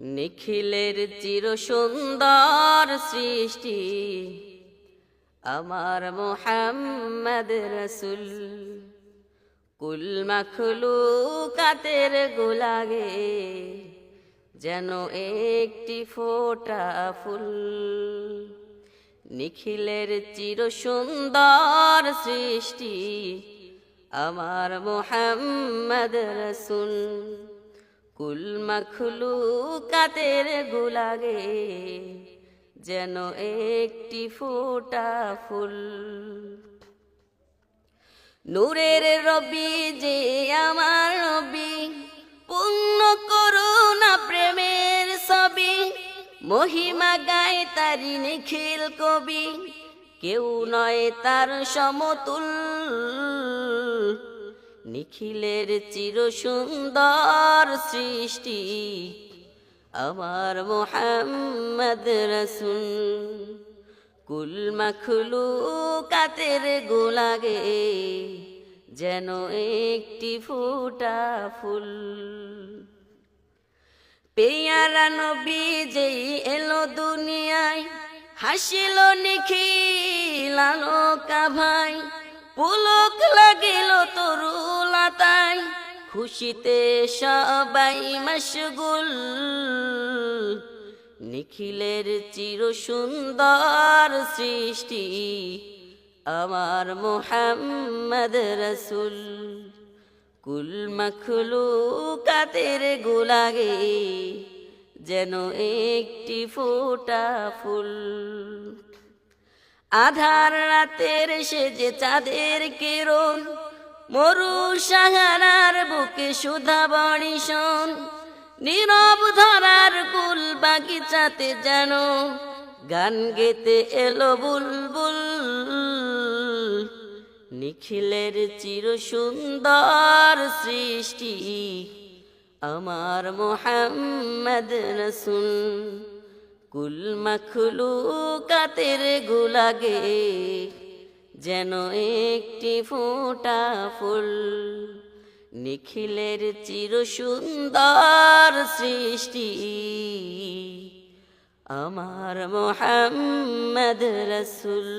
নিখিলের চির সুন্দর সৃষ্টি, আমার মোহাম্মদ রসুল। কুল মাখলু কাতের গোলাগে যেন একটি ফোটা ফুল। নিখিলের চির সুন্দর সৃষ্টি, আমার মোহাম্মদ রসুল। কুল মখলু কাতের গুলাগে, যেন একটি ফোটা ফুল। নূরের রবি যে আমার রবি পূর্ণ করুণা প্রেমের ছবি। মহিমা গায় তারি নিখিল কবি, কেউ নয় তার সমতুল নিখিলের চির সুন্দর সৃষ্টি, আমার মোহাম্মদ রসুল। কুল মখলু কাতের গোলাগে যেন একটি ফুটা ফুল। পেয়ারা নবী যেই এলো দুনিয়ায়, হাসিল নিখিল আলোকা ভাই পুলক তরুলাতাই খুশিতে সবাই মশগুল। নিখিলের চির সুন্দর সৃষ্টি আমার মোহাম্মদ রসুল। কুল মখলু কাতের গোলাগে যেন একটি ফোটা ফুল। আধার রাতের সে যে চাঁদের কিরণ মরু সাহারার বুকে সুধা বড়িশন নীরব ধরার কুল বাগিচাতে যেন গান গেতে এলো বুলবুল। নিখিলের চির সুন্দর সৃষ্টি আমার মোহাম্মদ রসুল। কুল মখলু কাতের গুলাগে যেন একটি ফোঁটা ফুল। নিখিলের চির সুন্দর সৃষ্টি। আমার মোহাম্মদ রসুল।